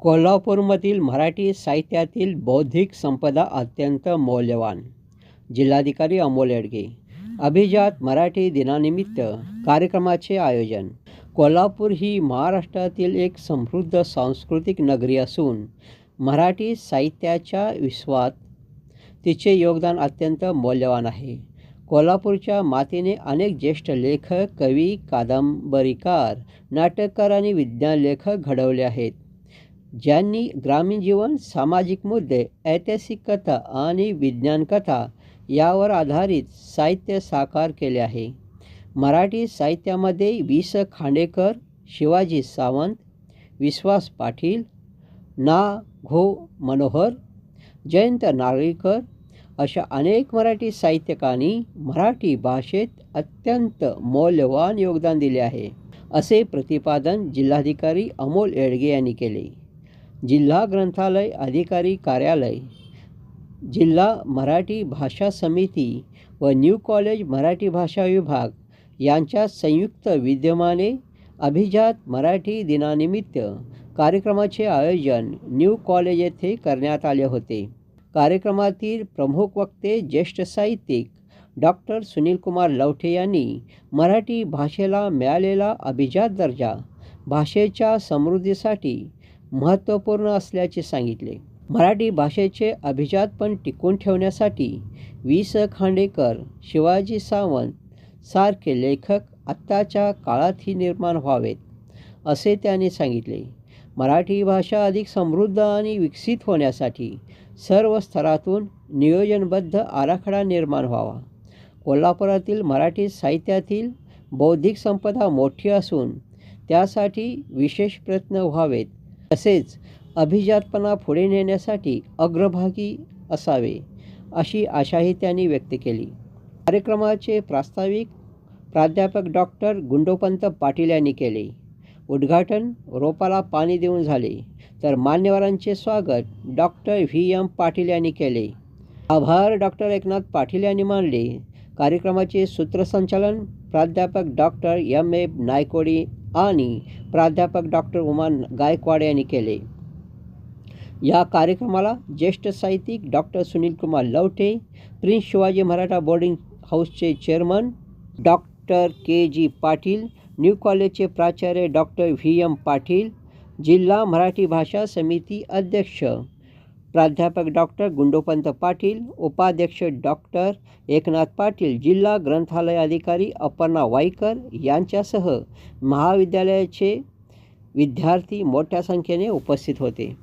कोल्हापूरमधील मराठी साहित्यातील बौद्धिक संपदा अत्यंत मौल्यवान. जिल्हाधिकारी अमोल येडगे. अभिजात मराठी दिनानिमित्त कार्यक्रमाचे आयोजन. कोल्हापूर ही महाराष्ट्रातील एक समृद्ध सांस्कृतिक नगरी असून मराठी साहित्याच्या विश्वात तिचे योगदान अत्यंत मौल्यवान आहे. कोल्हापूरच्या मातीने अनेक ज्येष्ठ लेखक कवी कादंबरीकार नाटककार आणि विज्ञान लेखक घडवले आहेत. ज्यांनी ग्रामीण जीवन सामाजिक मुद्दे ऐतिहासिक कथा आणि विज्ञान कथा यावर आधारित साहित्य साकार केले आहे. मराठी साहित्यामध्ये वि स खांडेकर शिवाजी सावंत विश्वास पाटील ना घो मनोहर जयंत नारळीकर अशा अनेक मराठी साहित्यकांनी मराठी भाषेत अत्यंत मौल्यवान योगदान दिले आहे. असे प्रतिपादन जिल्हाधिकारी अमोल येडगे यांनी केले. जिल्हा ग्रंथालय अधिकारी कार्यालय जिल्हा मराठी भाषा समिती व न्यू कॉलेज मराठी भाषा विभाग यांच्या संयुक्त विद्यमाने अभिजात मराठी दिनानिमित्त कार्यक्रमाचे आयोजन न्यू कॉलेज येथे करण्यात आले होते. कार्यक्रमातील प्रमुख वक्ते ज्येष्ठ साहित्यिक डॉक्टर सुनीलकुमार लवठे यांनी मराठी भाषेला मिळालेला अभिजात दर्जा भाषेच्या समृद्धीसाठी महत्त्वपूर्ण असल्याचे सांगितले. मराठी भाषेचे अभिजातपण टिकून ठेवण्यासाठी वि स. खांडेकर शिवाजी सावंत सारखे लेखक आत्ताच्या काळातही निर्माण व्हावेत असे त्यांनी सांगितले. मराठी भाषा अधिक समृद्ध आणि विकसित होण्यासाठी सर्व स्तरातून नियोजनबद्ध आराखडा निर्माण व्हावा. कोल्हापुरातील मराठी साहित्यातील बौद्धिक संपदा मोठी असून त्यासाठी विशेष प्रयत्न व्हावेत तसेच अभिजातपणा पुढे नेण्यासाठी अग्रभागी असावे अशी आशाही त्यांनी व्यक्त केली. कार्यक्रमाचे प्रास्ताविक प्राध्यापक डॉक्टर गुंडोपंत पाटील यांनी केले. उद्घाटन रोपाला पाणी देऊन झाले. तर मान्यवरांचे स्वागत डॉक्टर व्ही. एम. पाटील यांनी केले. आभार डॉक्टर एकनाथ पाटील यांनी मानले. कार्यक्रमाचे सूत्रसंचालन प्राध्यापक डॉक्टर एम. ए. नायकोडी आणि प्राध्यापक डॉक्टर उमा गायकवाड यांनी केले. या कार्यक्रमाला ज्येष्ठ साहित्यिक doctor Sunilkumar Lavate prince Shivaji Maratha boarding हाऊसचे chairman doctor K G Patil new कॉलेजचे प्राचार्य डॉक्टर व्ही एम पाटील जिल्हा मराठी भाषा समिती अध्यक्ष प्राध्यापक डॉक्टर गुंडोपंत पाटील उपाध्यक्ष डॉक्टर एकनाथ पाटील जिल्हा ग्रंथालय अधिकारी अपर्णा वाईकर यांच्यासह महाविद्यालयाचे विद्यार्थी मोठ्या संख्येने उपस्थित होते.